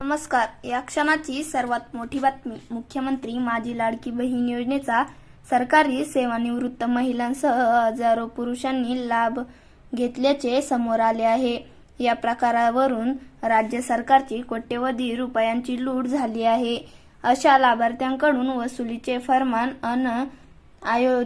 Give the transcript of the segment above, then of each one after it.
नमस्कार. या क्षणाची सर्वात मोठी बातमी. मुख्यमंत्री माझी लाडकी बहीण योजनेचा सरकारी सेवानिवृत्त महिलांसह हजारो पुरुषांनी लाभ घेतल्याचे समोर आले आहे. या प्रकारावरून राज्य सरकारची कोट्यवधी रुपयांची लूट झाली आहे. अशा लाभार्थ्यांकडून वसुलीचे फरमान अन आयो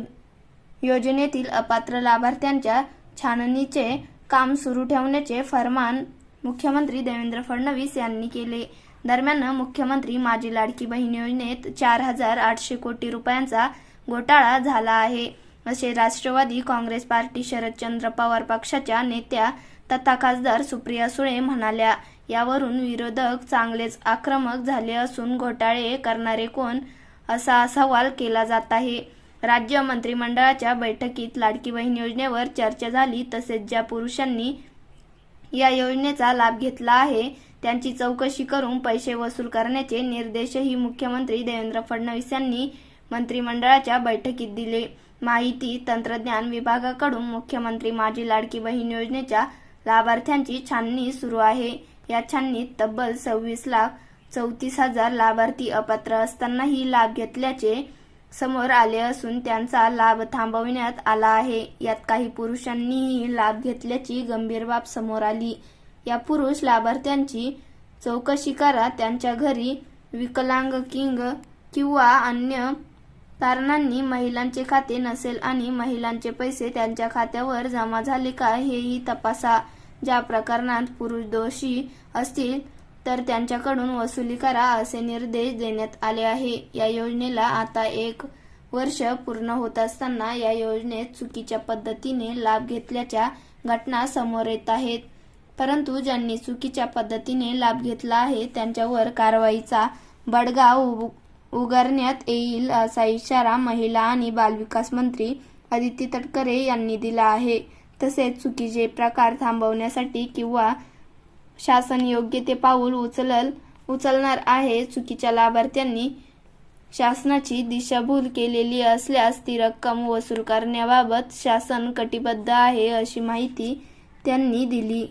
योजनेतील अपात्र लाभार्थ्यांच्या छाननीचे काम सुरू ठेवण्याचे फरमान मुख्यमंत्री देवेंद्र फडणवीस यांनी केले. दरम्यान मुख्यमंत्री माझी लाडकी बहीण योजनेत चार हजार आठशे कोटी रुपयांचा घोटाळा झाला आहे. असे राष्ट्रवादी काँग्रेस पार्टी शरदचंद्र पवार पक्षाच्या नेत्या तथा खासदार सुप्रिया सुळे म्हणाल्या यावरून विरोधक चांगलेच आक्रमक झाले असून घोटाळे करणारे कोण? असा सवाल केला जात आहे. राज्य मंत्रिमंडळाच्या बैठकीत लाडकी बहीण योजनेवर चर्चा झाली तसेच ज्या पुरुषांनी या योजनेचा लाभ घेतला आहे. त्यांची चौकशी करून पैसे वसूल करण्याचे निर्देशही मुख्यमंत्री देवेंद्र फडणवीस यांनी मंत्रिमंडळाच्या बैठकीत दिले. माहिती तंत्रज्ञान विभागाकडून मुख्यमंत्री माझी लाडकी बहीण योजनेच्या लाभार्थ्यांची छाननी सुरू आहे. या छाननीत तब्बल सव्वीस लाख चौतीस हजार लाभार्थी अपात्र असतानाही लाभ घेतल्याचे समोर आले असून त्यांचा लाभ थांबविण्यात आला आहे. यात काही पुरुषांनीही लाभ घेतल्याची गंभीर बाब समोर आली. या पुरुष लाभार्थ्यांची चौकशी करा त्यांच्या घरी विकलांग किंग किंवा अन्य कारणांनी महिलांचे खाते नसेल आणि महिलांचे पैसे त्यांच्या खात्यावर जमा झाले का हेही तपासा. ज्या प्रकरणात पुरुष दोषी असतील तर त्यांच्याकडून वसुली करा असे निर्देश देण्यात आले आहे. या योजनेला आता एक वर्ष पूर्ण होत असताना या योजनेत चुकीच्या पद्धतीने लाभ घेतल्याच्या घटना समोर येत आहेत. परंतु ज्यांनी चुकीच्या पद्धतीने लाभ घेतला आहे त्यांच्यावर कारवाईचा बडगा उब- उगारण्यात येईल असा इशारा महिला आणि बालविकास मंत्री आदिती तटकरे यांनी दिला आहे. तसेच चुकीचे प्रकार थांबवण्यासाठी किंवा शासन योग्य ते पाऊल उचलल उचलणार आहे चुकीच्या लाभार्थ्यांनी. शासनाची दिशाभूल केलेली असल्यास ती रक्कम वसूल करण्याबाबत शासन कटिबद्ध आहे अशी माहिती त्यांनी दिली.